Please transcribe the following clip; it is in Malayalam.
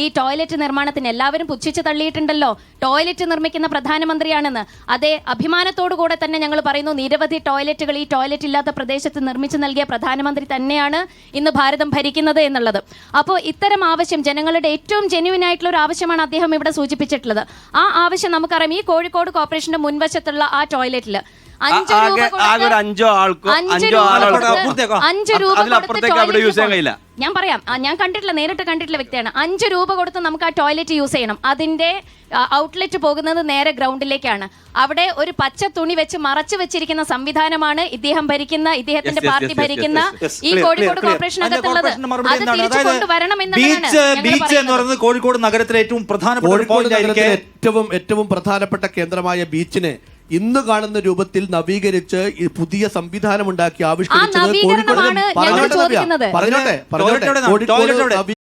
ഈ ടോയ്ലറ്റ് നിർമ്മാണത്തിന് എല്ലാവരും പുച്ഛിച്ച് തള്ളിയിട്ടുണ്ടല്ലോ. ടോയ്ലറ്റ് നിർമ്മിക്കുന്ന പ്രധാനമന്ത്രിയാണെന്ന്. അതേ അഭിമാനത്തോടു കൂടെ തന്നെ ഞങ്ങൾ പറയുന്നു നിരവധി ടോയ്ലറ്റുകൾ ഈ ടോയ്ലറ്റ് ഇല്ലാത്ത പ്രദേശത്ത് നിർമ്മിച്ചു നൽകിയ പ്രധാനമന്ത്രി തന്നെയാണ് ഇന്ന് ഭാരതം ഭരിക്കുന്നത് എന്നുള്ളത്. അപ്പോൾ ഇത്തരം ആവശ്യം ജനങ്ങളുടെ ഏറ്റവും ജെന്യുവൻ ആയിട്ടുള്ള ഒരു ആവശ്യമാണ് അദ്ദേഹം ഇവിടെ സൂചിപ്പിച്ചിട്ടുള്ളത്. ആ ആവശ്യം നമുക്കറിയാം ഈ കോഴിക്കോട് കോർപ്പറേഷന്റെ മുൻവശത്തുള്ള ആ ടോയ്ലറ്റിൽ അഞ്ച് രൂപ ആകെ ആകെ ഒരു അഞ്ചോ ആൾക്കോ അഞ്ച് അഞ്ചോ രൂപ കൊടുത്ത് അഞ്ച് രൂപ അതിലപ്പുറത്തേക്ക് അവിടെ യൂസ് ചെയ്യാൻ toilet കഴിയില്ല ഞാൻ പറയാം ആ, ഞാൻ കണ്ടിട്ടില്ല നേരിട്ട് കണ്ടിട്ടില്ല വ്യക്തിയാണ് അഞ്ച് രൂപ കൊടുത്ത് നമുക്ക് ആ ടോയ്ലറ്റ് യൂസ് ചെയ്യണം അതിന്റെ ഔട്ട്ലെറ്റ് പോകുന്നത് നേരെ ഗ്രൗണ്ടിലേക്കാണ് അവിടെ ഒരു പച്ച തുണി വെച്ച് മറച്ചു വെച്ചിരിക്കുന്ന സംവിധാനമാണ് ഇദ്ദേഹം ഭരിക്കുന്ന ഇദ്ദേഹത്തിന്റെ Yes, yes, party yes, yes, ഭരിക്കുന്ന yes. ഈ Clear, കോഴിക്കോട് clear. കോർപ്പറേഷൻ അതിന്റെ അകത്തുള്ളത് കോർപ്പറേഷന്റെ മറുപടി അത് എന്താണ്? തിരിച്ചു കൊണ്ടുവരണം എന്നുള്ളതാണ് ബീച്ച് ബീച്ച് എന്ന് പറയുന്നത്. പറയുന്നത് കോഴിക്കോട് നഗരത്തിലെ ഏറ്റവും പ്രധാനപ്പെട്ട ഒരു കോഴിക്കോട് point ആയിരിക്കെ നഗരത്തിലെ ഏറ്റവും ഏറ്റവും പ്രധാനപ്പെട്ട കേന്ദ്രമായ ബീച്ചിനെ ഇന്ന് കാണുന്ന രൂപത്തിൽ നവീകരിച്ച് ഈ പുതിയ സംവിധാനം ഉണ്ടാക്കി ആവിഷ്കരിച്ചത് കോഴിക്കോട് പറഞ്ഞോട്ടെ പറഞ്ഞോട്ടെ. കോഴിക്കോട് നവീ-